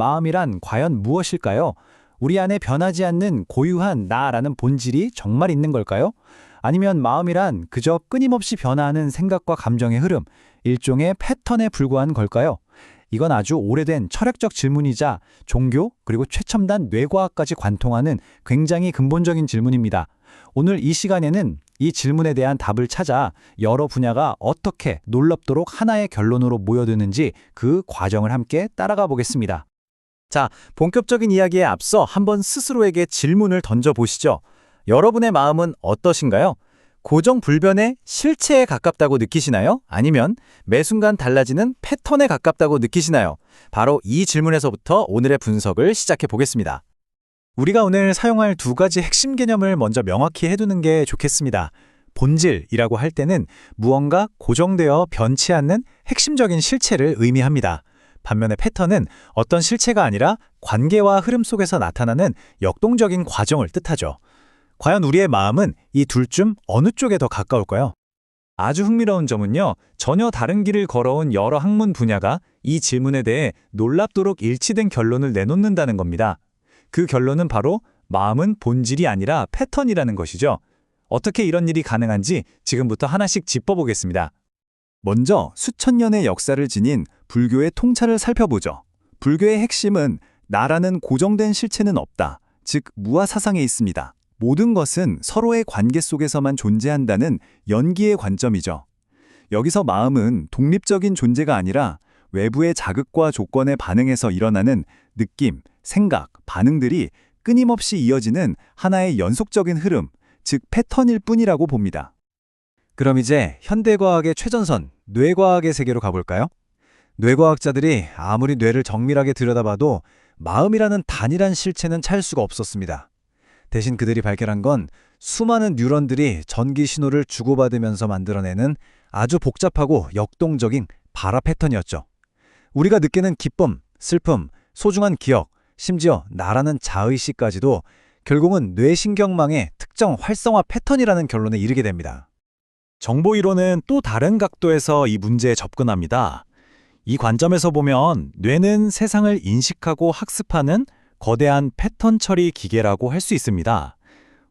마음이란 과연 무엇일까요? 우리 안에 변하지 않는 고유한 나라는 본질이 정말 있는 걸까요? 아니면 마음이란 그저 끊임없이 변화하는 생각과 감정의 흐름, 일종의 패턴에 불과한 걸까요? 이건 아주 오래된 철학적 질문이자 종교 그리고 최첨단 뇌과학까지 관통하는 굉장히 근본적인 질문입니다. 오늘 이 시간에는 이 질문에 대한 답을 찾아 여러 분야가 어떻게 놀랍도록 하나의 결론으로 모여드는지 그 과정을 함께 따라가 보겠습니다. 자, 본격적인 이야기에 앞서 한번 스스로에게 질문을 던져보시죠. 여러분의 마음은 어떠신가요? 고정불변의 실체에 가깝다고 느끼시나요? 아니면 매 순간 달라지는 패턴에 가깝다고 느끼시나요? 바로 이 질문에서부터 오늘의 분석을 시작해 보겠습니다. 우리가 오늘 사용할 두 가지 핵심 개념을 먼저 명확히 해두는 게 좋겠습니다. 본질이라고 할 때는 무언가 고정되어 변치 않는 핵심적인 실체를 의미합니다. 반면에 패턴은 어떤 실체가 아니라 관계와 흐름 속에서 나타나는 역동적인 과정을 뜻하죠. 과연 우리의 마음은 이둘중 어느 쪽에 더 가까울까요? 아주 흥미로운 점은요, 전혀 다른 길을 걸어온 여러 학문 분야가 이 질문에 대해 놀랍도록 일치된 결론을 내놓는다는 겁니다. 그 결론은 바로 마음은 본질이 아니라 패턴이라는 것이죠. 어떻게 이런 일이 가능한지 지금부터 하나씩 짚어보겠습니다. 먼저 수천 년의 역사를 지닌 불교의 통찰을 살펴보죠. 불교의 핵심은 나라는 고정된 실체는 없다. 즉 무아 사상에 있습니다. 모든 것은 서로의 관계 속에서만 존재한다는 연기의 관점이죠. 여기서 마음은 독립적인 존재가 아니라 외부의 자극과 조건에 반응해서 일어나는 느낌, 생각, 반응들이 끊임없이 이어지는 하나의 연속적인 흐름, 즉 패턴일 뿐이라고 봅니다. 그럼 이제 현대과학의 최전선, 뇌과학의 세계로 가볼까요? 뇌과학자들이 아무리 뇌를 정밀하게 들여다봐도 마음이라는 단일한 실체는 찾을 수가 없었습니다. 대신 그들이 발견한 건 수많은 뉴런들이 전기 신호를 주고받으면서 만들어내는 아주 복잡하고 역동적인 발화 패턴이었죠. 우리가 느끼는 기쁨, 슬픔, 소중한 기억, 심지어 나라는 자의식까지도 결국은 뇌신경망의 특정 활성화 패턴이라는 결론에 이르게 됩니다. 정보 이론은 또 다른 각도에서 이 문제에 접근합니다. 이 관점에서 보면 뇌는 세상을 인식하고 학습하는 거대한 패턴 처리 기계라고 할 수 있습니다.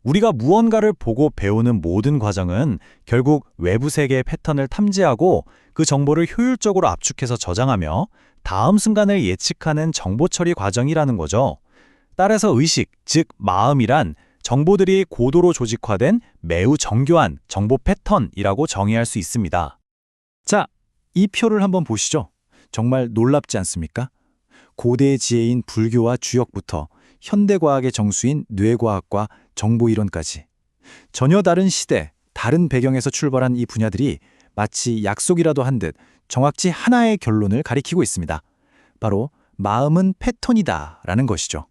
우리가 무언가를 보고 배우는 모든 과정은 결국 외부 세계의 패턴을 탐지하고 그 정보를 효율적으로 압축해서 저장하며 다음 순간을 예측하는 정보 처리 과정이라는 거죠. 따라서 의식, 즉 마음이란 정보들이 고도로 조직화된 매우 정교한 정보 패턴이라고 정의할 수 있습니다. 자, 이 표를 한번 보시죠. 정말 놀랍지 않습니까? 고대의 지혜인 불교와 주역부터 현대과학의 정수인 뇌과학과 정보이론까지 전혀 다른 시대, 다른 배경에서 출발한 이 분야들이 마치 약속이라도 한 듯 정확히 하나의 결론을 가리키고 있습니다. 바로 마음은 패턴이다 라는 것이죠.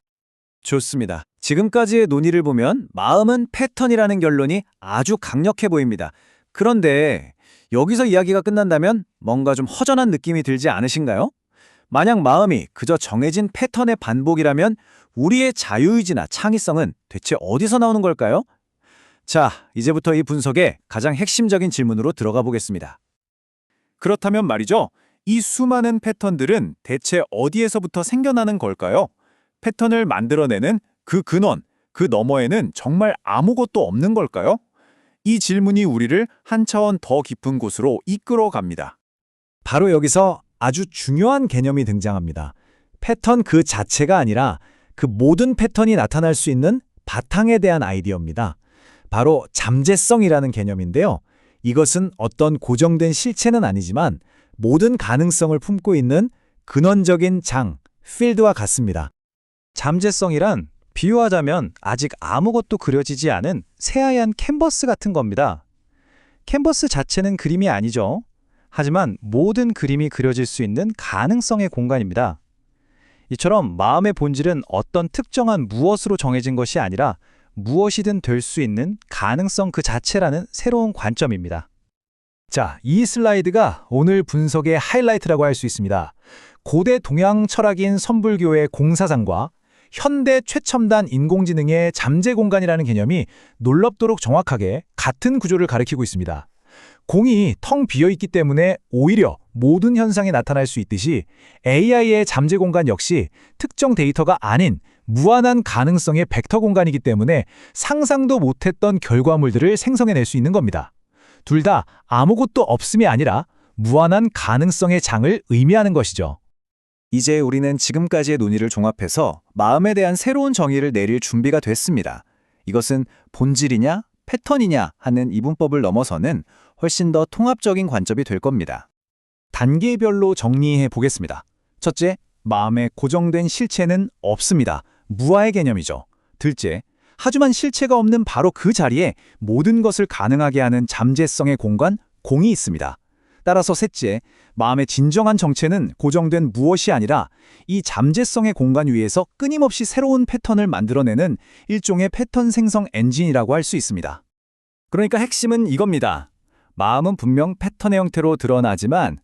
좋습니다. 지금까지의 논의를 보면 마음은 패턴이라는 결론이 아주 강력해 보입니다. 그런데 여기서 이야기가 끝난다면 뭔가 좀 허전한 느낌이 들지 않으신가요? 만약 마음이 그저 정해진 패턴의 반복이라면 우리의 자유의지나 창의성은 대체 어디서 나오는 걸까요? 자, 이제부터 이 분석의 가장 핵심적인 질문으로 들어가 보겠습니다. 그렇다면 말이죠. 이 수많은 패턴들은 대체 어디에서부터 생겨나는 걸까요? 패턴을 만들어내는 그 근원, 그 너머에는 정말 아무것도 없는 걸까요? 이 질문이 우리를 한 차원 더 깊은 곳으로 이끌어 갑니다. 바로 여기서 아주 중요한 개념이 등장합니다. 패턴 그 자체가 아니라 그 모든 패턴이 나타날 수 있는 바탕에 대한 아이디어입니다. 바로 잠재성이라는 개념인데요. 이것은 어떤 고정된 실체는 아니지만 모든 가능성을 품고 있는 근원적인 장, 필드와 같습니다. 잠재성이란 비유하자면 아직 아무것도 그려지지 않은 새하얀 캔버스 같은 겁니다. 캔버스 자체는 그림이 아니죠. 하지만 모든 그림이 그려질 수 있는 가능성의 공간입니다. 이처럼 마음의 본질은 어떤 특정한 무엇으로 정해진 것이 아니라 무엇이든 될 수 있는 가능성 그 자체라는 새로운 관점입니다. 자, 이 슬라이드가 오늘 분석의 하이라이트라고 할 수 있습니다. 고대 동양 철학인 선불교의 공사상과 현대 최첨단 인공지능의 잠재 공간이라는 개념이 놀랍도록 정확하게 같은 구조를 가리키고 있습니다. 공이 텅 비어 있기 때문에 오히려 모든 현상이 나타날 수 있듯이 AI의 잠재 공간 역시 특정 데이터가 아닌 무한한 가능성의 벡터 공간이기 때문에 상상도 못했던 결과물들을 생성해낼 수 있는 겁니다. 둘 다 아무것도 없음이 아니라 무한한 가능성의 장을 의미하는 것이죠. 이제 우리는 지금까지의 논의를 종합해서 마음에 대한 새로운 정의를 내릴 준비가 됐습니다. 이것은 본질이냐, 패턴이냐 하는 이분법을 넘어서는 훨씬 더 통합적인 관점이 될 겁니다. 단계별로 정리해 보겠습니다. 첫째, 마음의 고정된 실체는 없습니다. 무아의 개념이죠. 둘째, 하지만 실체가 없는 바로 그 자리에 모든 것을 가능하게 하는 잠재성의 공간, 공이 있습니다. 따라서 셋째, 마음의 진정한 정체는 고정된 무엇이 아니라 이 잠재성의 공간 위에서 끊임없이 새로운 패턴을 만들어내는 일종의 패턴 생성 엔진이라고 할 수 있습니다. 그러니까 핵심은 이겁니다. 마음은 분명 패턴의 형태로 드러나지만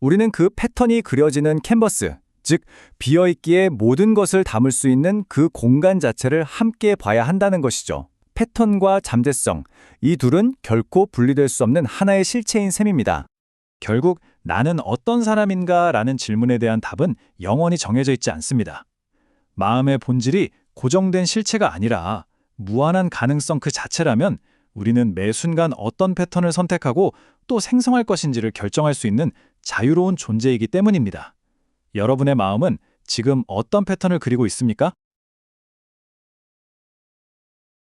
우리는 그 패턴이 그려지는 캔버스, 즉 비어있기에 모든 것을 담을 수 있는 그 공간 자체를 함께 봐야 한다는 것이죠. 패턴과 잠재성, 이 둘은 결코 분리될 수 없는 하나의 실체인 셈입니다. 결국 나는 어떤 사람인가 라는 질문에 대한 답은 영원히 정해져 있지 않습니다. 마음의 본질이 고정된 실체가 아니라 무한한 가능성 그 자체라면 우리는 매 순간 어떤 패턴을 선택하고 또 생성할 것인지를 결정할 수 있는 자유로운 존재이기 때문입니다. 여러분의 마음은 지금 어떤 패턴을 그리고 있습니까?